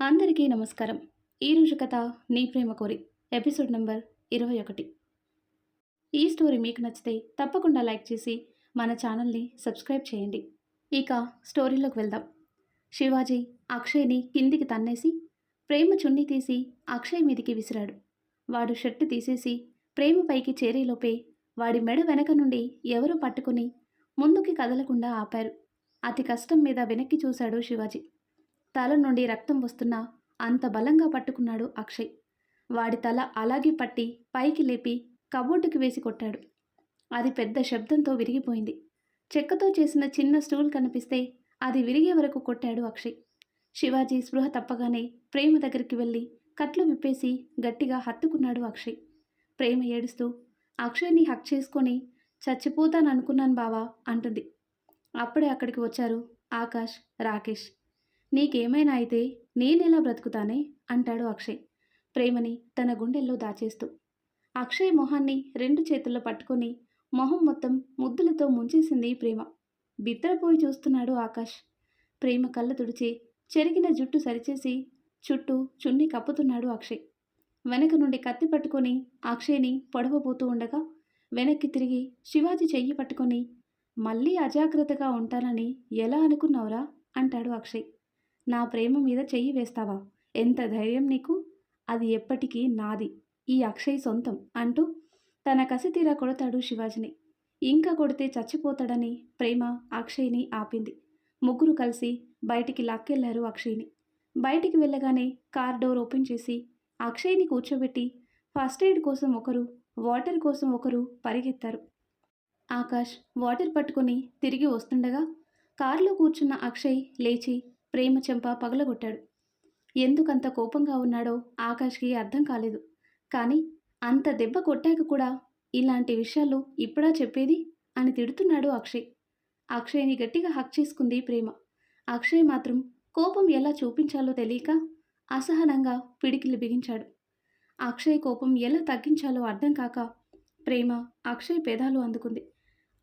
అందరికీ నమస్కారం. ఈరోజు కథ నీ ప్రేమ కోరి ఎపిసోడ్ నెంబర్ ఇరవై ఒకటి. ఈ స్టోరీ మీకు నచ్చితే తప్పకుండా లైక్ చేసి మన ఛానల్ని సబ్స్క్రైబ్ చేయండి. ఇక స్టోరీలోకి వెళ్దాం. శివాజీ అక్షయ్ని కిందికి తన్నేసి ప్రేమ చున్ని తీసి అక్షయ్ మీదికి విసిరాడు. వాడు షర్టు తీసేసి ప్రేమ పైకి చేరేలోపే వాడి మెడ వెనక నుండి ఎవరో పట్టుకుని ముందుకి కదలకుండా ఆపారు. అతి కష్టం మీద వెనక్కి చూశాడు శివాజీ. తల నుండి రక్తం వస్తున్నా అంత బలంగా పట్టుకున్నాడు అక్షయ్. వాడి తల అలాగే పట్టి పైకి లేపి కబోర్డుకి వేసి కొట్టాడు. అది పెద్ద శబ్దంతో విరిగిపోయింది. చెక్కతో చేసిన చిన్న స్టూల్ కనిపిస్తే అది విరిగే వరకు కొట్టాడు అక్షయ్. శివాజీ స్పృహ తప్పగానే ప్రేమ దగ్గరికి వెళ్ళి కట్లు విప్పేసి గట్టిగా హత్తుకున్నాడు అక్షయ్. ప్రేమ ఏడుస్తూ అక్షయ్ని హక్ చేసుకొని చచ్చిపోతాననుకున్నాను బావా అంటుంది. అప్పుడే అక్కడికి వచ్చారు ఆకాష్ రాకేష్. నీకేమైనా అయితే నేనెలా బ్రతుకుతానే? అంటాడు అక్షయ్. ప్రేమని తన గుండెల్లో దాచేస్తూ. అక్షయ్ మొహాన్ని రెండు చేతుల్లో పట్టుకొని మొహం మొత్తం ముద్దులతో ముంచేసింది ప్రేమ. బిత్తరపోయి చూస్తున్నాడు ఆకాష్. ప్రేమ కళ్ళ తుడిచి చెరిగిన జుట్టు సరిచేసి చుట్టూ చున్ని కప్పుతున్నాడు అక్షయ్. వెనక నుండి కత్తి పట్టుకొని అక్షయ్ని పొడవబోతూ ఉండగా వెనక్కి తిరిగి శివాజీ చెయ్యి పట్టుకొని మళ్ళీ అజాగ్రత్తగా ఉంటానని ఎలా అనుకున్నావురా? అంటాడు అక్షయ్. నా ప్రేమ మీద చెయ్యి వేస్తావా? ఎంత ధైర్యం నీకు? అది ఎప్పటికీ నాది. ఈ అక్షయ్ సొంతం అంటూ తన కసి తీరా కొడతాడు శివాజీని. ఇంకా కొడితే చచ్చిపోతాడని ప్రేమ అక్షయ్ని ఆపింది. ముగ్గురు కలిసి బయటికి లాక్కెళ్ళారు అక్షయ్ని. బయటికి వెళ్ళగానే కార్ డోర్ ఓపెన్ చేసి అక్షయ్ని కూర్చోబెట్టి ఫస్ట్ ఎయిడ్ కోసం ఒకరు వాటర్ కోసం ఒకరు పరిగెత్తారు. ఆకాష్ వాటర్ పట్టుకొని తిరిగి వస్తుండగా కారులో కూర్చున్న అక్షయ్ లేచి ప్రేమ చెంప పగలగొట్టాడు. ఎందుకంత కోపంగా ఉన్నాడో ఆకాష్కి అర్థం కాలేదు. కానీ అంత దెబ్బ కొట్టాక కూడా ఇలాంటి విషయాలు ఇప్పుడా చెప్పేది? అని తిడుతున్నాడు అక్షయ్. అక్షయ్ని గట్టిగా హక్ చేసుకుంది ప్రేమ. అక్షయ్ మాత్రం కోపం ఎలా చూపించాలో తెలియక అసహనంగా పిడికిలి బిగించాడు. అక్షయ్ కోపం ఎలా తగ్గించాలో అర్థం కాక ప్రేమ అక్షయ్ పేదాలు అందుకుంది.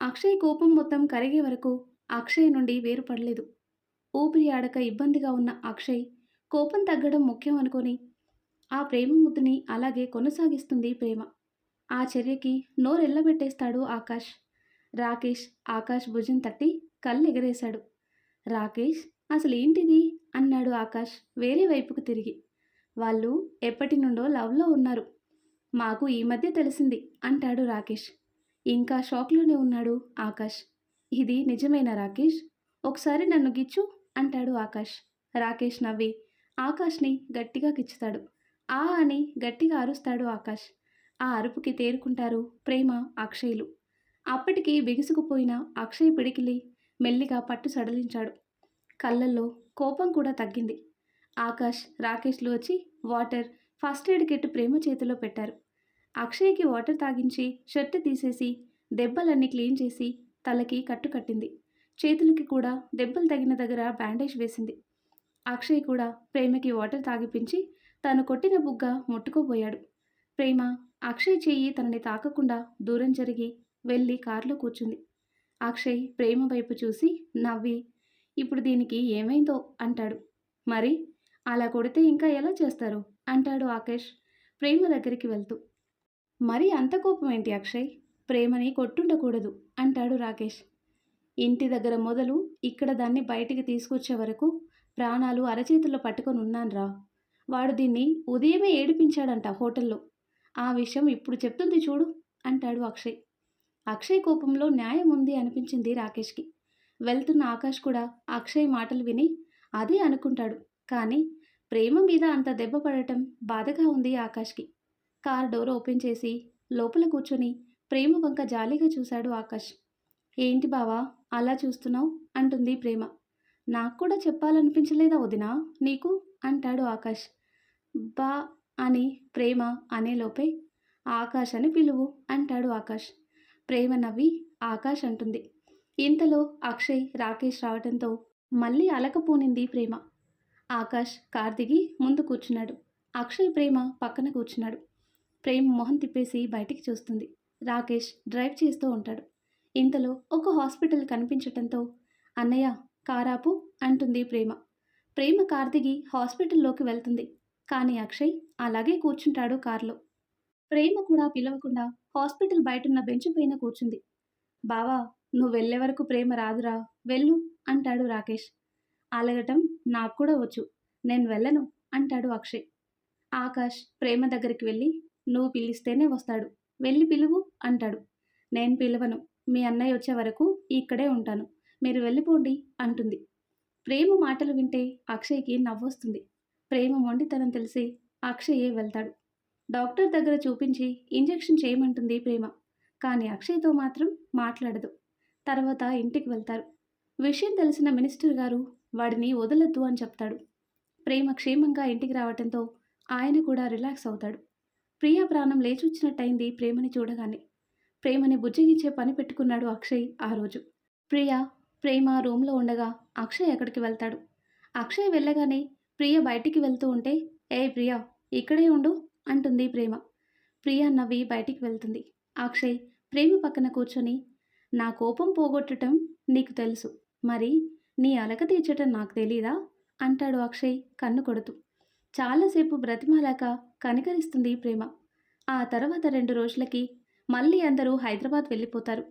అక్షయ్ కోపం మొత్తం కరిగే వరకు అక్షయ్ నుండి వేరుపడలేదు. ఊపిరి ఆడక ఇబ్బందిగా ఉన్న అక్షయ్ కోపం తగ్గడం ముఖ్యం అనుకొని ఆ ప్రేమ ముద్దుని అలాగే కొనసాగిస్తుంది ప్రేమ. ఆ చర్యకి నోరెల్లబెట్టేస్తాడు ఆకాష్. రాకేష్ ఆకాష్ భుజం తట్టి కళ్ళు ఎగరేశాడు రాకేష్ అసలు ఏంటిది అన్నాడు ఆకాష్ వేరే వైపుకు తిరిగి. వాళ్ళు ఎప్పటి నుండో లవ్లో ఉన్నారు. మాకు ఈ మధ్య తెలిసింది అంటాడు రాకేష్. ఇంకా షాక్లోనే ఉన్నాడు ఆకాష్. ఇది నిజమేనా రాకేష్? ఒకసారి నన్ను గిచ్చు. అంటాడు ఆకాష్. రాకేష్ నవ్వి. ఆకాష్ని గట్టిగా కిచ్చుతాడు. ఆ అని గట్టిగా అరుస్తాడు ఆకాష్. ఆ అరుపుకి తేరుకుంటారు ప్రేమ అక్షయ్లు. అప్పటికి బిగుసుకుపోయిన అక్షయ్ పిడికిలి మెల్లిగా పట్టు సడలించాడు. కళ్ళల్లో కోపం కూడా తగ్గింది. ఆకాష్ రాకేష్లు వచ్చి water first aid kit Prema చేతిలో పెట్టారు. అక్షయ్కి వాటర్ తాగించి షర్ట్ తీసేసి దెబ్బలన్నీ క్లీన్ చేసి తలకి కట్టు కట్టింది. చేతులకి కూడా దెబ్బలు తగిన దగ్గర బ్యాండేజ్ వేసింది. అక్షయ్ కూడా ప్రేమకి వాటర్ తాగిపించి తను కొట్టిన బుగ్గ ముట్టుకోబోయాడు. ప్రేమ అక్షయ్ చెయ్యి తనని తాకకుండా దూరం జరిగి వెళ్ళి కారులో కూర్చుంది. అక్షయ్ ప్రేమ వైపు చూసి నవ్వి ఇప్పుడు దీనికి ఏమైందో? అంటాడు. మరి అలా కొడితే ఇంకా ఎలా చేస్తారు? అంటాడు ఆకేష్ ప్రేమ దగ్గరికి వెళ్తూ. మరి అంత కోపం ఏంటి అక్షయ్? ప్రేమని కొట్టుండకూడదు అంటాడు రాకేష్. ఇంటి దగ్గర మొదలు ఇక్కడ దాన్ని బయటికి తీసుకొచ్చే వరకు ప్రాణాలు అరచేతుల్లో పట్టుకొని ఉన్నాన్రా వాడు దీన్ని ఉదయమే ఏడిపించాడంట హోటల్లో. ఆ విషయం ఇప్పుడు చెప్తుంది చూడు అంటాడు అక్షయ్. అక్షయ్ కోపంలో న్యాయం ఉంది అనిపించింది రాకేష్కి. వెళ్తున్న ఆకాష్ కూడా అక్షయ్ మాటలు విని అదే అనుకుంటాడు. కానీ ప్రేమ మీద అంత దెబ్బ పడటం బాధగా ఉంది ఆకాష్కి. కార్ డోర్ ఓపెన్ చేసి లోపల కూర్చొని ప్రేమ వంక జాలీగా చూశాడు ఆకాష్. ఏంటి బావా? అలా చూస్తున్నావు? అంటుంది ప్రేమ. నాకు కూడా చెప్పాలనిపించలేదా వదినా? నీకు? అంటాడు ఆకాష్. బా అని ప్రేమ అనేలోపే ఆకాష్ అని పిలువు అంటాడు ఆకాష్. ప్రేమ నవ్వి ఆకాష్ అంటుంది. ఇంతలో అక్షయ్ రాకేష్ రావడంతో మళ్ళీ అలకపోనింది ప్రేమ. ఆకాష్ కార్ దిగి ముందు కూర్చున్నాడు. అక్షయ్ ప్రేమ పక్కన కూర్చున్నాడు. ప్రేమ మొహం తిప్పేసి బయటికి చూస్తుంది. రాకేష్ డ్రైవ్ చేస్తూ ఉంటాడు. ఇంతలో ఒక హాస్పిటల్ కనిపించటంతో అన్నయ్య కారాపు అంటుంది ప్రేమ. ప్రేమ కార్ దిగి హాస్పిటల్లోకి వెళ్తుంది. కానీ అక్షయ్ అలాగే కూర్చుంటాడు కారులో. ప్రేమ కూడా పిలవకుండా హాస్పిటల్ బయటున్న బెంచ్ పైన కూర్చుంది. బావా నువ్వు వెళ్ళే వరకు ప్రేమ రాదురా వెళ్ళు అంటాడు రాకేష్. అలగటం నాకు కూడా వచ్చు నేను వెళ్ళను అంటాడు అక్షయ్. ఆకాష్ ప్రేమ దగ్గరికి వెళ్ళి నువ్వు పిలిస్తేనే వస్తాడు వెళ్ళి పిలువు అంటాడు. నేను పిలవను మీ అన్నయ్య వచ్చే వరకు ఇక్కడే ఉంటాను. మీరు వెళ్ళిపోండి అంటుంది. ప్రేమ మాటలు వింటే అక్షయ్కి నవ్వొస్తుంది. ప్రేమ మొండితనం తెలిసి అక్షయే వెళ్తాడు. డాక్టర్ దగ్గర చూపించి ఇంజెక్షన్ చేయమంటుంది ప్రేమ. కానీ అక్షయ్తో మాత్రం మాట్లాడదు. తర్వాత ఇంటికి వెళ్తారు. విషయం తెలిసిన మినిస్టర్ గారు వాడిని వదలొద్దు అని చెప్తాడు. ప్రేమ క్షేమంగా ఇంటికి రావటంతో ఆయన కూడా రిలాక్స్ అవుతాడు. ప్రియా ప్రాణం లేచొచ్చినట్టయింది ప్రేమని చూడగానే. ప్రేమని బుజ్జగించే పని పెట్టుకున్నాడు అక్షయ్ ఆ రోజు. ప్రియ ప్రేమ రూమ్లో ఉండగా అక్షయ్ ఎక్కడికి వెళ్తాడు? అక్షయ్ వెళ్ళగానే ప్రియ బయటికి వెళ్తూ ఉంటే ఏ ప్రియ ఇక్కడే ఉండు అంటుంది ప్రేమ. ప్రియ నవ్వి బయటికి వెళ్తుంది. అక్షయ్ ప్రేమ పక్కన కూర్చొని నా కోపం పోగొట్టడం నీకు తెలుసు మరి నీ అలక తీర్చటం నాకు తెలీదా? అంటాడు అక్షయ్ కన్ను కొడుతూ. చాలాసేపు బ్రతిమాలాక కనికరిస్తుంది ప్రేమ. ఆ తర్వాత రెండు రోజులకి మళ్ళీ అందరూ హైదరాబాద్ వెళ్ళిపోతారు.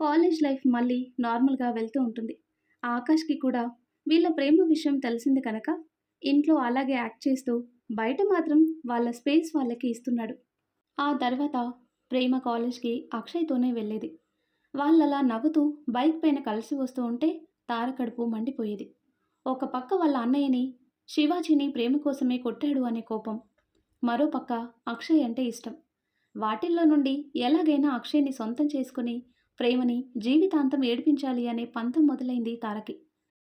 కాలేజ్ లైఫ్ మళ్ళీ నార్మల్గా వెళ్తూ ఉంటుంది. ఆకాష్కి కూడా వీళ్ళ ప్రేమ విషయం తెలిసింది కనుక ఇంట్లో అలాగే యాక్ట్ చేస్తూ బయట మాత్రం వాళ్ళ స్పేస్ వాళ్ళకి ఇస్తున్నాడు. ఆ తర్వాత ప్రేమ కాలేజ్కి అక్షయ్తోనే వెళ్ళేది. వాళ్ళలా నవ్వుతూ బైక్ పైన కలిసి వస్తూ ఉంటే తార కడుపు మండిపోయేది. ఒక పక్క వాళ్ళ అన్నయ్యని శివాజీని ప్రేమ కోసమే కొట్టాడు అనే కోపం మరో పక్క అక్షయ్ అంటే ఇష్టం. వాటిల్లో నుండి ఎలాగైనా అక్షయ్ని సొంతం చేసుకుని ప్రేమని జీవితాంతం ఏడిపించాలి అనే పంతం మొదలైంది తారకి.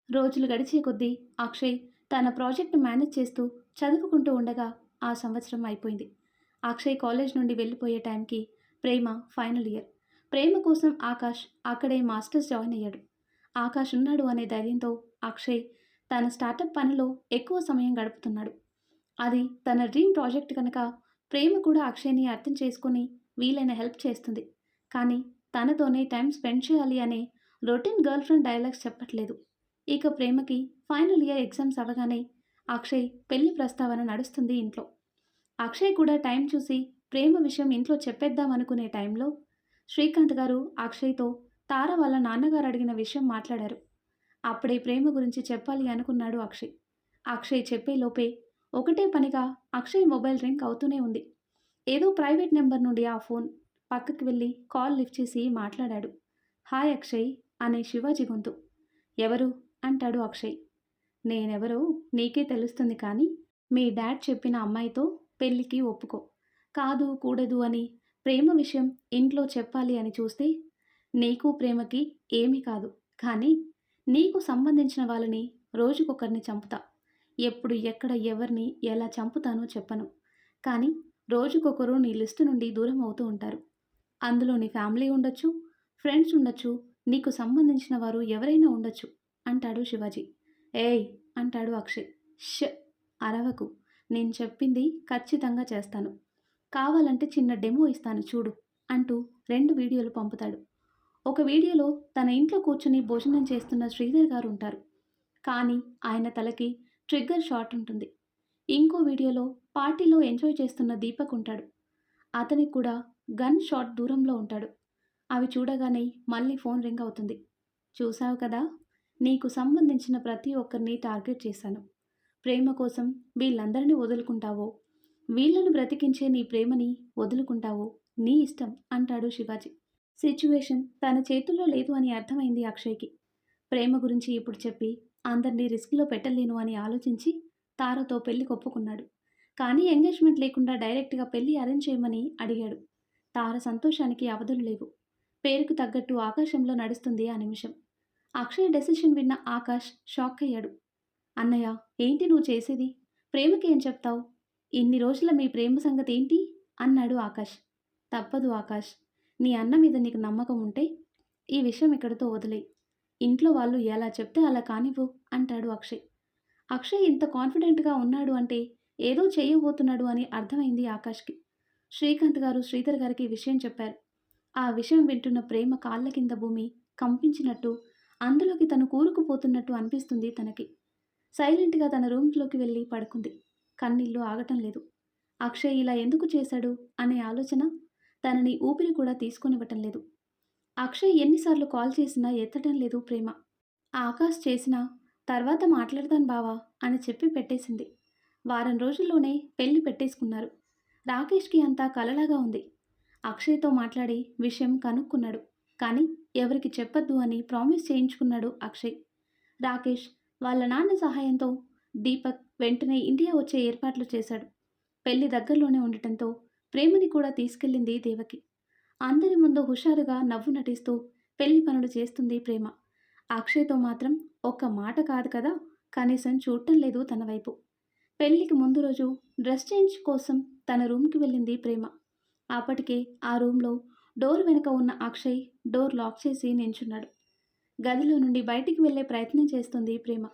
రోజులు గడిచే కొద్దీ అక్షయ్ తన ప్రాజెక్టు మేనేజ్ చేస్తూ చదువుకుంటూ ఉండగా ఆ సంవత్సరం అయిపోయింది. అక్షయ్ కాలేజ్ నుండి వెళ్ళిపోయే టైంకి ప్రేమ ఫైనల్ ఇయర్. ప్రేమ కోసం ఆకాష్ అక్కడే మాస్టర్స్ జాయిన్ అయ్యాడు. ఆకాష్ ఉన్నాడు అనే ధైర్యంతో అక్షయ్ తన స్టార్టప్ పనిలో ఎక్కువ సమయం గడుపుతున్నాడు. అది తన డ్రీమ్ ప్రాజెక్ట్ కనుక ప్రేమ కూడా అక్షయ్ని అర్థం చేసుకుని వీలైన హెల్ప్ చేస్తుంది. కానీ తనతోనే టైం స్పెండ్ చేయాలి అనే రొటీన్ గర్ల్ ఫ్రెండ్ డైలాగ్స్ చెప్పట్లేదు. ఇక ప్రేమకి ఫైనల్ ఇయర్ ఎగ్జామ్స్ అవ్వగానే అక్షయ్ పెళ్ళి ప్రస్తావన నడుస్తుంది ఇంట్లో. అక్షయ్ కూడా టైం చూసి ప్రేమ విషయం ఇంట్లో చెప్పేద్దాం అనుకునే టైంలో శ్రీకాంత్ గారు అక్షయ్తో తార వాళ్ళ నాన్నగారు అడిగిన విషయం మాట్లాడారు. అప్పుడే ప్రేమ గురించి చెప్పాలి అనుకున్నాడు అక్షయ్. అక్షయ్ చెప్పే లోపే ఒకటే పనిగా అక్షయ్ మొబైల్ రింగ్ అవుతూనే ఉంది. ఏదో ప్రైవేట్ నెంబర్ నుండి ఆ ఫోన్ పక్కకి వెళ్ళి కాల్ లిఫ్ట్ చేసి మాట్లాడాడు. హాయ్ అక్షయ్ అనే శివాజీ గొంతు. ఎవరు? అంటాడు అక్షయ్. నేనెవరో నీకే తెలుస్తుంది కానీ మీ డాడ్ చెప్పిన అమ్మాయితో పెళ్ళికి ఒప్పుకో. కాదు కూడదు అని ప్రేమ విషయం ఇంట్లో చెప్పాలి అని చూస్తే నీకు ప్రేమకి ఏమీ కాదు. కానీ నీకు సంబంధించిన వాళ్ళని రోజుకొకరిని చంపుతా. ఎప్పుడు ఎక్కడ ఎవరిని ఎలా చంపుతానో చెప్పను. కానీ రోజుకొకరు నీ లిస్టు నుండి దూరం అవుతూ ఉంటారు. అందులో నీ ఫ్యామిలీ ఉండొచ్చు ఫ్రెండ్స్ ఉండొచ్చు నీకు సంబంధించిన వారు ఎవరైనా ఉండొచ్చు అంటాడు శివాజీ. ఏయ్! అంటాడు అక్షయ్. ష్! అరవకు. నేను చెప్పింది ఖచ్చితంగా చేస్తాను. కావాలంటే చిన్న డెమో ఇస్తాను చూడు అంటూ రెండు వీడియోలు పంపుతాడు. ఒక వీడియోలో తన ఇంట్లో కూర్చుని భోజనం చేస్తున్న శ్రీధర్ గారు ఉంటారు. కానీ ఆయన తలకి ట్రిగ్గర్ షాట్ ఉంటుంది. ఇంకో వీడియోలో పార్టీలో ఎంజాయ్ చేస్తున్న దీపక్ ఉంటాడు. అతనికి కూడా గన్ షాట్ దూరంలో ఉంటాడు. అవి చూడగానే మళ్ళీ ఫోన్ రింగ్ అవుతుంది. చూసావు కదా? నీకు సంబంధించిన ప్రతి ఒక్కరిని టార్గెట్ చేశాను. ప్రేమ కోసం వీళ్ళందరినీ వదులుకుంటావో? వీళ్ళను బ్రతికించే నీ ప్రేమని వదులుకుంటావో? నీ ఇష్టం అంటాడు శివాజీ. సిచ్యువేషన్ తన చేతుల్లో లేదు అని అర్థమైంది అక్షయ్కి. ప్రేమ గురించి ఇప్పుడు చెప్పి అందరినీ రిస్క్లో పెట్టలేను అని ఆలోచించి తారతో పెళ్ళి కొప్పుకున్నాడు. కానీ ఎంగేజ్మెంట్ లేకుండా డైరెక్ట్గా పెళ్ళి అరేంజ్ చేయమని అడిగాడు. తార సంతోషానికి అవధులు లేవు. పేరుకు తగ్గట్టు ఆకాశంలో నడుస్తుంది ఆ నిమిషం. అక్షయ్ డెసిషన్ విన్న ఆకాష్ షాక్ అయ్యాడు అన్నయ్య ఏంటి నువ్వు చేసేది? ప్రేమకి ఏం చెప్తావు? ఇన్ని రోజుల మీ ప్రేమ సంగతి ఏంటి? అన్నాడు ఆకాష్. తప్పదు ఆకాష్. నీ అన్న మీద నీకు నమ్మకం ఉంటే ఈ విషయం ఇక్కడితో వదిలే ఇంట్లో వాళ్ళు ఎలా చెప్తే అలా కానివ్వు అంటాడు అక్షయ్. అక్షయ్ ఇంత కాన్ఫిడెంట్గా ఉన్నాడు అంటే ఏదో చేయబోతున్నాడు అని అర్థమైంది ఆకాష్కి. శ్రీకాంత్ గారు శ్రీధర్ గారికి విషయం చెప్పారు. ఆ విషయం వింటున్న ప్రేమ కాళ్ళ కింద భూమి కంపించినట్టు అందులోకి తను కూరుకుపోతున్నట్టు అనిపిస్తుంది తనకి. సైలెంట్గా తన రూమ్లోకి వెళ్ళి పడుకుంది. కన్నీళ్ళు ఆగటం లేదు. అక్షయ్ ఇలా ఎందుకు చేశాడు అనే ఆలోచన తనని ఊపిరి కూడా తీసుకొనివ్వటం లేదు. అక్షయ్ ఎన్నిసార్లు కాల్ చేసినా ఎత్తడం లేదు ప్రేమ. ఆకాష్ చేసినా తర్వాత మాట్లాడతాను బావా అని చెప్పి పెట్టేసింది. వారం రోజుల్లోనే పెళ్ళి పెట్టేసుకున్నారు. రాకేష్కి అంతా కలలాగా ఉంది. అక్షయ్తో మాట్లాడి విషయం కనుక్కున్నాడు. కానీ ఎవరికి చెప్పొద్దు అని ప్రామిస్ చేయించుకున్నాడు అక్షయ్. రాకేష్ వాళ్ళ నాన్న సహాయంతో దీపక్ వెంటనే ఇండియా వచ్చే ఏర్పాట్లు చేశాడు. పెళ్ళి దగ్గరలోనే ఉండటంతో ప్రేమని కూడా తీసుకెళ్ళింది దేవకి. అందరి ముందు హుషారుగా నవ్వు నటిస్తూ పెళ్ళి పనులు చేస్తుంది ప్రేమ. అక్షయ్తో మాత్రం ఒక్క మాట కాదు కదా కనీసం చూడటం లేదు తన వైపు. పెళ్ళికి ముందు రోజు డ్రెస్ చేంజ్ కోసం తన రూమ్కి వెళ్ళింది ప్రేమ. అప్పటికే ఆ రూమ్లో డోర్ వెనుక ఉన్న అక్షయ్ డోర్ లాక్ చేసి నించున్నాడు. గదిలో నుండి బయటికి వెళ్ళే ప్రయత్నం చేస్తుంది ప్రేమ.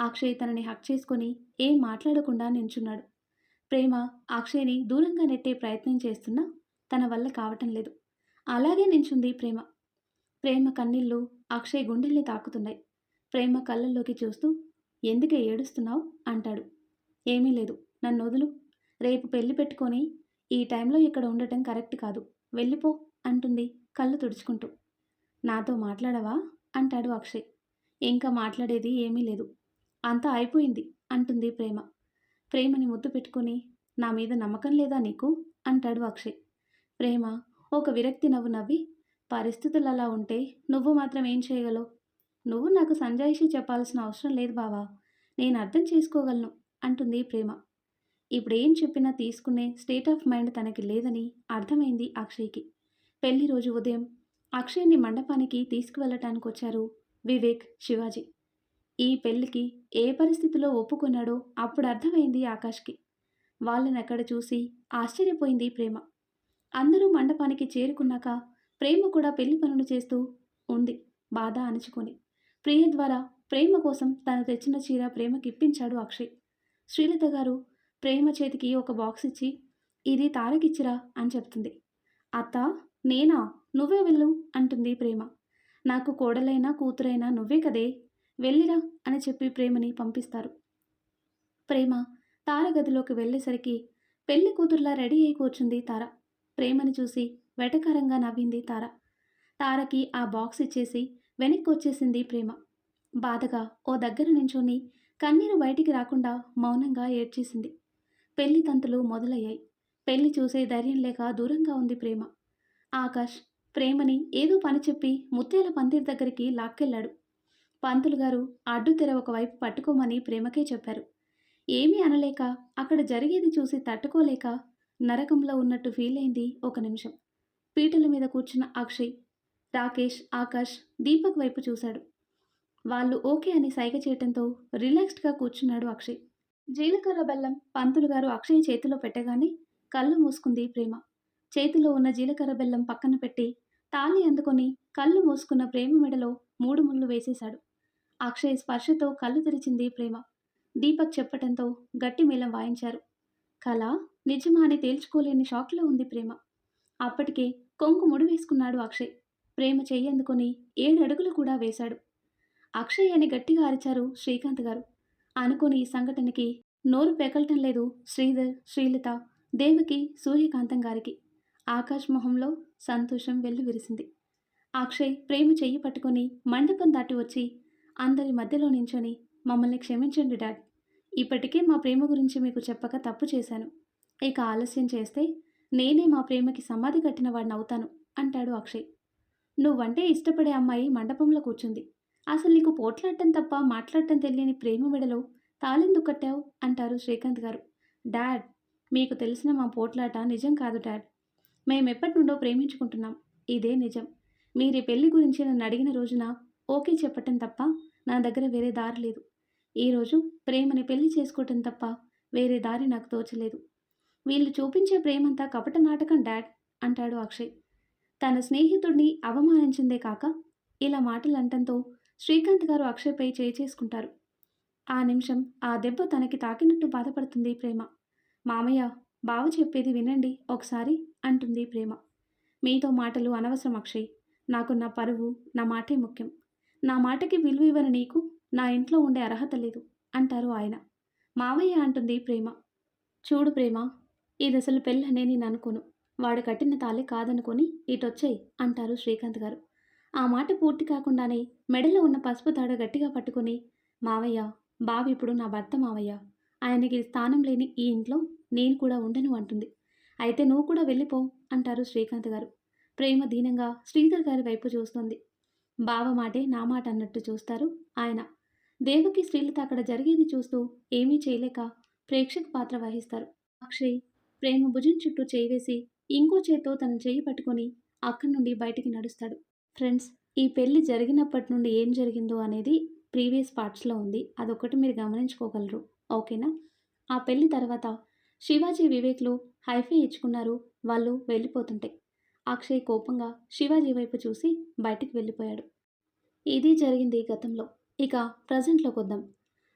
అక్షయ్ తనని హక్ చేసుకొని ఏం మాట్లాడకుండా నించున్నాడు. ప్రేమ అక్షయ్ని దూరంగా నెట్టే ప్రయత్నం చేస్తున్నా తన వల్ల కావటం లేదు. అలాగే నించుంది ప్రేమ. ప్రేమ కన్నీళ్ళు అక్షయ్ గుండెల్ని తాకుతున్నాయి. ప్రేమ కళ్ళల్లోకి చూస్తూ ఎందుకే ఏడుస్తున్నావు? అంటాడు. ఏమీ లేదు. నన్ను వదులు. రేపు పెళ్ళి పెట్టుకొని ఈ టైంలో ఇక్కడ ఉండటం కరెక్ట్ కాదు. వెళ్ళిపో అంటుంది కళ్ళు తుడుచుకుంటూ. నాతో మాట్లాడవా? అంటాడు అక్షయ్. ఇంకా మాట్లాడేది ఏమీ లేదు. అంతా అయిపోయింది అంటుంది ప్రేమ. ప్రేమని ముద్దు పెట్టుకొని నా మీద నమ్మకం లేదా నీకు? అంటాడు అక్షయ్. ప్రేమ ఒక విరక్తి నవ్వు నవ్వి పరిస్థితులు అలా ఉంటే నువ్వు మాత్రం ఏం చేయగలవు? నువ్వు నాకు సంజాయిషి చెప్పాల్సిన అవసరం లేదు బావా నేను అర్థం చేసుకోగలను అంటుంది ప్రేమ. ఇప్పుడు ఏం చెప్పినా తీసుకునే స్టేట్ ఆఫ్ మైండ్ తనకి లేదని అర్థమైంది అక్షయ్కి. పెళ్ళి రోజు ఉదయం అక్షయ్ని మండపానికి తీసుకువెళ్ళటానికి వచ్చారు వివేక్ శివాజీ. ఈ పెళ్ళికి ఏ పరిస్థితిలో ఒప్పుకున్నాడో అప్పుడు అర్థమైంది ఆకాష్కి. వాళ్ళని అక్కడ చూసి ఆశ్చర్యపోయింది ప్రేమ. అందరూ మండపానికి చేరుకున్నాక ప్రేమ కూడా పెళ్ళి పనులు చేస్తూ ఉంది బాధ అణుచుకొని. ప్రియ ద్వారా ప్రేమ కోసం తను తెచ్చిన చీర ప్రేమకి ఇప్పించాడు అక్షయ్. శ్రీలత గారు ప్రేమ చేతికి ఒక బాక్స్ ఇచ్చి ఇది తారకిచ్చిరా అని చెప్తుంది. అత్త నేనా? నువ్వే వెళ్ళు అంటుంది ప్రేమ. నాకు కోడలైనా కూతురైనా నువ్వే కదే వెళ్ళిరా అని చెప్పి ప్రేమని పంపిస్తారు. ప్రేమ తార గదిలోకి వెళ్ళేసరికి పెళ్ళి కూతుర్లా రెడీ అయి కూర్చుంది తార. ప్రేమని చూసి వెటకారంగా నవ్వింది తార. తారకి ఆ బాక్స్ ఇచ్చేసి వెనక్కి వచ్చేసింది ప్రేమ. బాధగా ఓ దగ్గర నించుని కన్నీరు బయటికి రాకుండా మౌనంగా ఏడ్చేసింది. పెళ్ళి తంతులు మొదలయ్యాయి. పెళ్ళి చూసే ధైర్యం లేక దూరంగా ఉంది ప్రేమ. ఆకాష్ ప్రేమని ఏదో పని చెప్పి ముత్యాల పందిరి దగ్గరికి లాక్కెళ్ళాడు. పంతులు గారు అడ్డు తెర ఒకవైపు పట్టుకోమని ప్రేమకే చెప్పారు. ఏమీ అనలేక అక్కడ జరిగేది చూసి తట్టుకోలేక నరకంలో ఉన్నట్టు ఫీల్ అయింది ఒక నిమిషం. పీటల మీద కూర్చున్న అక్షయ్ రాకేష్ ఆకాష్ దీపక్ వైపు చూశాడు. వాళ్ళు ఓకే అని సైగ చేయటంతో రిలాక్స్డ్గా కూర్చున్నాడు అక్షయ్. జీలకర్ర బెల్లం పంతులు గారు అక్షయ్ చేతిలో పెట్టగానే కళ్ళు మూసుకుంది ప్రేమ. చేతిలో ఉన్న జీలకర్ర బెల్లం పక్కన పెట్టి తాళి అందుకొని కళ్ళు మూసుకున్న ప్రేమ మెడలో మూడు ముళ్ళు వేసేశాడు. అక్షయ్ స్పర్శతో కళ్ళు తెరిచింది ప్రేమ. దీపక్ చెప్పటంతో గట్టి మేళం వాయించారు. కళ నిజమా అని తేల్చుకోలేని షాక్లో ఉంది ప్రేమ. అప్పటికే కొంగు ముడి వేసుకున్నాడు అక్షయ్. ప్రేమ చెయ్యందుకొని ఏడడుగులు ఏడు అడుగులు కూడా వేశాడు. అక్షయ్ అని గట్టిగా అరిచారు శ్రీకాంత్ గారు. అనుకోని ఈ సంఘటనకి నోరు పెకలటం లేదు శ్రీధర్ శ్రీలత దేవకి సూర్యకాంతం గారికి. ఆకాశ్ మొహంలో సంతోషం వెల్లు విరిసింది అక్షయ్ ప్రేమ చెయ్యి పట్టుకొని మండపం దాటి వచ్చి అందరి మధ్యలో నించొని మమ్మల్ని క్షమించండి డాడ్. ఇప్పటికే మా ప్రేమ గురించి మీకు చెప్పక తప్పు చేశాను. ఇక ఆలస్యం చేస్తే నేనే మా ప్రేమకి సమాధి కట్టిన వాడిని అవుతాను అంటాడు అక్షయ్. నువ్వంటే ఇష్టపడే అమ్మాయి మండపంలో కూర్చుంది. అసలు నీకు పోట్లాడటం తప్ప మాట్లాడటం తెలియని ప్రేమ మెడలో తాళెందుకు కట్టావు? అంటారు శ్రీకాంత్ గారు. డాడ్ మీకు తెలిసిన మా పోట్లాట నిజం కాదు డాడ్. మేమెప్పటి నుండో ప్రేమించుకుంటున్నాం. ఇదే నిజం. మీరు పెళ్ళి గురించి నన్ను అడిగిన రోజున ఓకే చెప్పటం తప్ప నా దగ్గర వేరే దారి లేదు. ఈరోజు ప్రేమని పెళ్ళి చేసుకోవటం తప్ప వేరే దారి నాకు తోచలేదు. వీళ్ళు చూపించే ప్రేమంతా కపట నాటకం డాడ్ అంటాడు అక్షయ్. తన స్నేహితుడిని అవమానించిందే కాక ఇలా మాటలు అంటంతో శ్రీకాంత్ గారు అక్షయ్పై చేయి చేసుకుంటారు ఆ నిమిషం ఆ దెబ్బ తనకి తాకినట్టు బాధపడుతుంది ప్రేమ. మామయ్య బావ చెప్పేది వినండి ఒకసారి అంటుంది ప్రేమ. మీతో మాటలు అనవసరం అక్షయ్. నాకు నా పరువు నా మాటే ముఖ్యం. నా మాటకి విలువ ఇవ్వని నీకు నా ఇంట్లో ఉండే అర్హత లేదు అంటారు ఆయన. మామయ్య అంటుంది ప్రేమ. చూడు ప్రేమ ఇది అసలు పెళ్ళనే నేను అనుకోను వాడు కట్టిన తాళి కాదనుకొని ఇటొచ్చాయి అంటారు శ్రీకాంత్ గారు. ఆ మాట పూర్తి కాకుండానే మెడలో ఉన్న పసుపు తాడు గట్టిగా పట్టుకుని మావయ్య బావి ఇప్పుడు నా భర్త మావయ్య. ఆయనకి స్థానం లేని ఈ ఇంట్లో నేను కూడా ఉండను అంటుంది. అయితే నువ్వు కూడా వెళ్ళిపో అంటారు శ్రీకాంత్ గారు. ప్రేమ దీనంగా శ్రీధర్ గారి వైపు చూస్తుంది. బావ మాటే నా మాట అన్నట్టు చూస్తారు ఆయన. దేవకి శ్రీలత అక్కడ జరిగేది చూస్తూ ఏమీ చేయలేక ప్రేక్షక పాత్ర వహిస్తారు. అక్షయ్ ప్రేమ భుజం చుట్టూ చేయి వేసి ఇంకో చేత్తో తన చేయి పట్టుకొని అక్కడి నుండి బయటికి నడుస్తాడు. ఫ్రెండ్స్ ఈ పెళ్ళి జరిగినప్పటి నుండి ఏం జరిగిందో అనేది ప్రీవియస్ పార్ట్స్లో ఉంది. అదొకటి మీరు గమనించుకోగలరు. ఓకేనా? ఆ పెళ్ళి తర్వాత శివాజీ వివేక్లు హైఫై ఇచ్చుకున్నారు. వాళ్ళు వెళ్ళిపోతుంటాయి అక్షయ్ కోపంగా శివాజీ వైపు చూసి బయటికి వెళ్ళిపోయాడు. ఇది జరిగింది గతంలో. ఇక ప్రజెంట్లోకి వద్దాం.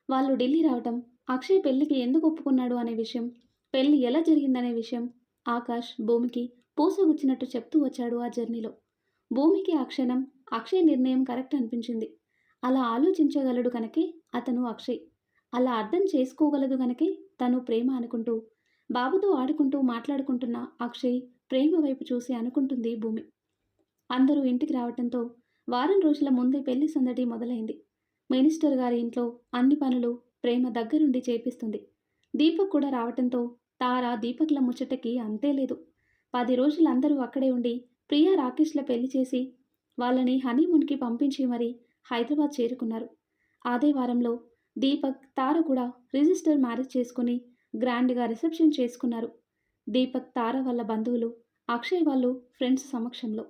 వాళ్ళు ఢిల్లీ రావటం అక్షయ్ పెళ్ళికి ఎందుకు ఒప్పుకున్నాడు అనే విషయం పెళ్ళి ఎలా జరిగిందనే విషయం ఆకాష్ భూమికి పూసగుచ్చినట్టు చెప్తూ వచ్చాడు ఆ జర్నీలో. భూమికి ఆ క్షణం అక్షయ్ నిర్ణయం కరెక్ట్ అనిపించింది. అలా ఆలోచించగలడు కనుకే అతను అక్షయ్. అలా అర్థం చేసుకోగలదు కనుకే తను ప్రేమ అనుకుంటూ బాబుతో ఆడుకుంటూ మాట్లాడుకుంటున్న అక్షయ్ ప్రేమ వైపు చూసి అనుకుంటుంది భూమి. అందరూ ఇంటికి రావటంతో వారం రోజుల ముందే పెళ్ళి సందడి మొదలైంది. మినిస్టర్ గారి ఇంట్లో అన్ని పనులు ప్రేమ దగ్గరుండి చేపిస్తుంది. దీపక్ కూడా రావటంతో తార దీపక్ల ముచ్చటకి అంతే లేదు. పది రోజులు అందరూ అక్కడే ఉండి ప్రియా రాకేష్ల పెళ్ళి చేసి వాళ్ళని హనీమూన్కి పంపించి మరీ హైదరాబాద్ చేరుకున్నారు. అదే వారంలో దీపక్ తార కూడా రిజిస్టర్ మ్యారేజ్ చేసుకుని గ్రాండ్గా రిసెప్షన్ చేసుకున్నారు. దీపక్ తార వాళ్ళ బంధువులు అక్షయ్ వాళ్ళు ఫ్రెండ్స్ సమక్షంలో.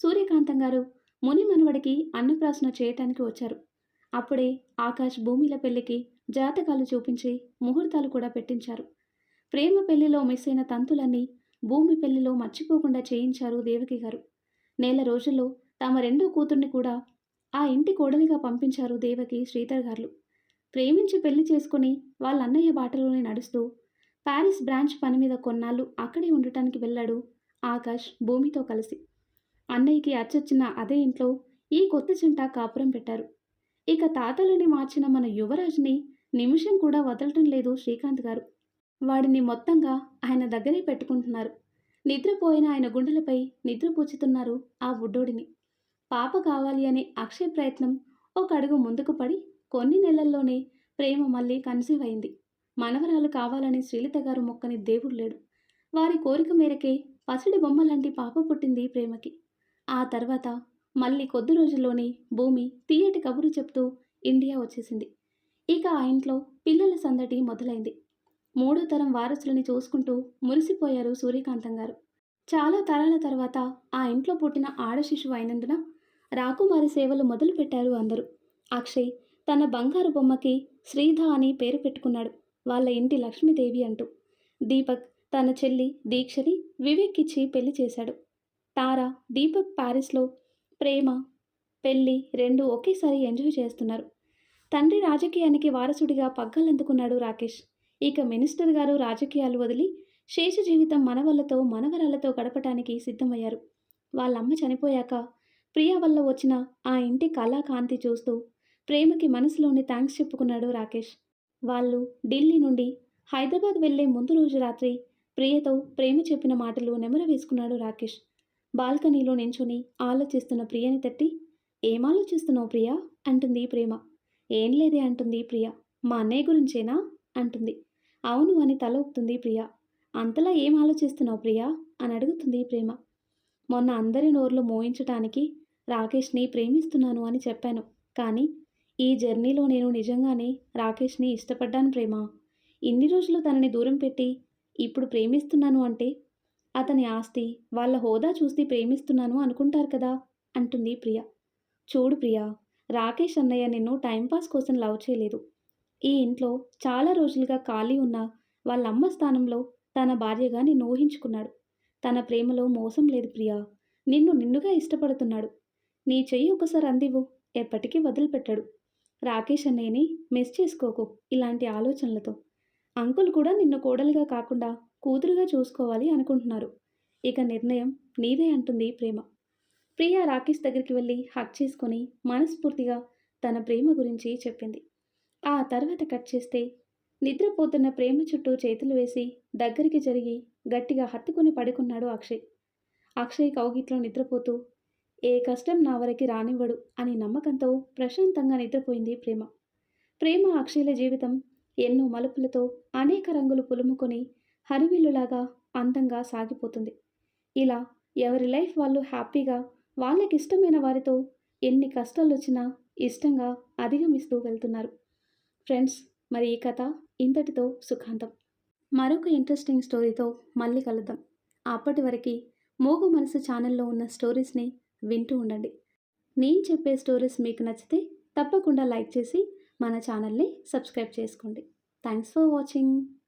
సూర్యకాంతం గారు ముని మనవడికి అన్నప్రాసన చేయటానికి వచ్చారు. అప్పుడే ఆకాష్ భూమిల పెళ్ళికి జాతకాలు చూపించి ముహూర్తాలు కూడా పెట్టించారు. ప్రేమ పెళ్ళిలో మిస్ అయిన తంతులన్నీ భూమి పెళ్ళిలో మర్చిపోకుండా చేయించారు దేవకి గారు. నెల రోజుల్లో తమ రెండో కూతుర్ని కూడా ఆ ఇంటి కోడలిగా పంపించారు దేవకి శ్రీధర్ గారు. ప్రేమించి పెళ్ళి చేసుకుని వాళ్ళ అన్నయ్య బాటలోనే నడుస్తూ ప్యారిస్ బ్రాంచ్ పని మీద కొన్నాళ్ళు అక్కడే ఉండటానికి వెళ్ళాడు ఆకాష్ భూమితో కలిసి. అన్నయ్యకి అచ్చొచ్చిన అదే ఇంట్లో ఈ కొత్త జంట కాపురం పెట్టారు. ఇక తాతలని మార్చిన మన యువరాజ్ని నిమిషం కూడా వదలటం లేదు శ్రీకాంత్ గారు. వాడిని మొత్తంగా ఆయన దగ్గరే పెట్టుకుంటున్నారు. నిద్రపోయిన ఆయన గుండెలపై నిద్రపుచ్చుతున్నారు ఆ బుడ్డోడిని. పాప కావాలి అనే అక్షయ్ ప్రయత్నం ఒక అడుగు ముందుకు పడి కొన్ని నెలల్లోనే ప్రేమ మళ్ళీ కన్సీవ్ అయింది. మనవరాలు కావాలని శ్రీలిత గారు మొక్కని దేవుడు లేడు. వారి కోరిక మేరకే పసిడి బొమ్మ లాంటి పాప పుట్టింది ప్రేమకి. ఆ తర్వాత మళ్ళీ కొద్ది రోజుల్లోనే భూమి తీయటి కబురు చెప్తూ ఇండియా వచ్చేసింది. ఇక ఆ ఇంట్లో పిల్లల సందడి మొదలైంది. మూడో తరం వారసులని చూసుకుంటూ మురిసిపోయారు సూర్యకాంతం గారు. చాలా తరాల తర్వాత ఆ ఇంట్లో పుట్టిన ఆడ శిశువు అయినందున రాకుమారి సేవలు మొదలుపెట్టారు అందరూ. అక్షయ్ తన బంగారు బొమ్మకి శ్రీధ అని పేరు పెట్టుకున్నాడు వాళ్ళ ఇంటి లక్ష్మీదేవి అంటూ. దీపక్ తన చెల్లి దీక్షని వివేక్ ఇచ్చి పెళ్ళి చేశాడు. తారా దీపక్ ప్యారిస్లో ప్రేమ పెళ్ళి రెండు ఒకేసారి ఎంజాయ్ చేస్తున్నారు. తండ్రి రాజకీయానికి వారసుడిగా పగ్గాలందుకున్నాడు రాకేష్? ఇక మినిస్టర్ గారు రాజకీయాలు వదిలి శేష జీవితం మనవళ్ళతో మనవరాలతో గడపటానికి సిద్ధమయ్యారు. వాళ్ళమ్మ చనిపోయాక ప్రియా వల్ల వచ్చిన ఆ ఇంటి కళాకాంతి చూస్తూ ప్రేమకి మనసులోని థ్యాంక్స్ చెప్పుకున్నాడు రాకేష్. వాళ్ళు ఢిల్లీ నుండి హైదరాబాద్ వెళ్ళే ముందు రోజు రాత్రి ప్రియతో ప్రేమ చెప్పిన మాటలు నెమర వేసుకున్నాడు రాకేష్. బాల్కనీలో నించుని ఆలోచిస్తున్న ప్రియని తట్టి ఏం ఆలోచిస్తున్నావు ప్రియా? అంటుంది ప్రేమ. ఏం లేదే అంటుంది ప్రియ. మా అన్నయ్య గురించేనా? అంటుంది. అవును అని తల ఊపుతుంది ప్రియ. అంతలా ఏం ఆలోచిస్తున్నావు ప్రియా? అని అడుగుతుంది ప్రేమ. మొన్న అందరి నోర్లు మోయించటానికి రాకేష్ని ప్రేమిస్తున్నాను అని చెప్పాను. కానీ ఈ జర్నీలో నేను నిజంగానే రాకేష్ని ఇష్టపడ్డాను ప్రేమ. ఇన్ని రోజులు తనని దూరం పెట్టి ఇప్పుడు ప్రేమిస్తున్నాను అంటే అతని ఆస్తి వాళ్ళ హోదా చూసి ప్రేమిస్తున్నాను అనుకుంటారు కదా? అంటుంది ప్రియ. చూడు ప్రియా రాకేష్ అన్నయ్య నిన్ను టైంపాస్ కోసం లవ్ చేయలేదు. ఈ ఇంట్లో చాలా రోజులుగా ఖాళీ ఉన్న వాళ్ళ అమ్మ స్థానంలో తన భార్యగా నిన్ను ఊహించుకున్నాడు. తన ప్రేమలో మోసం లేదు ప్రియా. నిన్ను నిన్నుగా ఇష్టపడుతున్నాడు. నీ చెయ్యి ఒకసారి అందివు ఎప్పటికీ వదిలిపెట్టాడు. రాకేష్ అన్నయ్యని మిస్ చేసుకోకు ఇలాంటి ఆలోచనలతో. అంకుల్ కూడా నిన్ను కోడలుగా కాకుండా కూతురుగా చూసుకోవాలి అనుకుంటున్నారు. ఇక నిర్ణయం నీదే అంటుంది ప్రేమ. ప్రియా రాకేష్ దగ్గరికి వెళ్ళి హక్ చేసుకొని మనస్ఫూర్తిగా తన ప్రేమ గురించి చెప్పింది. ఆ తర్వాత కట్ చేస్తే నిద్రపోతున్న ప్రేమ చుట్టూ చేతులు వేసి దగ్గరికి జరిగి గట్టిగా హత్తుకుని పడుకున్నాడు అక్షయ్. అక్షయ్ కౌగిట్లో నిద్రపోతూ ఏ కష్టం నా వరకు రానివ్వడు అని నమ్మకంతో ప్రశాంతంగా నిద్రపోయింది ప్రేమ. ప్రేమ అక్షయ్ల జీవితం ఎన్నో మలుపులతో అనేక రంగులు పులుముకొని హరివిల్లులాగా అందంగా సాగిపోతుంది. ఇలా ఎవరి లైఫ్ వాళ్ళు హ్యాపీగా వాళ్ళకి ఇష్టమైన వారితో ఎన్ని కష్టాలు వచ్చినా ఇష్టంగా అధిగమిస్తూ వెళ్తున్నారు. ఫ్రెండ్స్ మరి ఈ కథ ఇంతటితో సుఖాంతం. మరొక ఇంట్రెస్టింగ్ స్టోరీతో మళ్ళీ కలుద్దాం. అప్పటి వరకు మోగు మనసు ఛానల్లో ఉన్న స్టోరీస్ని వింటూ ఉండండి. నేను చెప్పే స్టోరీస్ మీకు నచ్చితే తప్పకుండా లైక్ చేసి మన ఛానల్ని సబ్స్క్రైబ్ చేసుకోండి. Thanks for watching.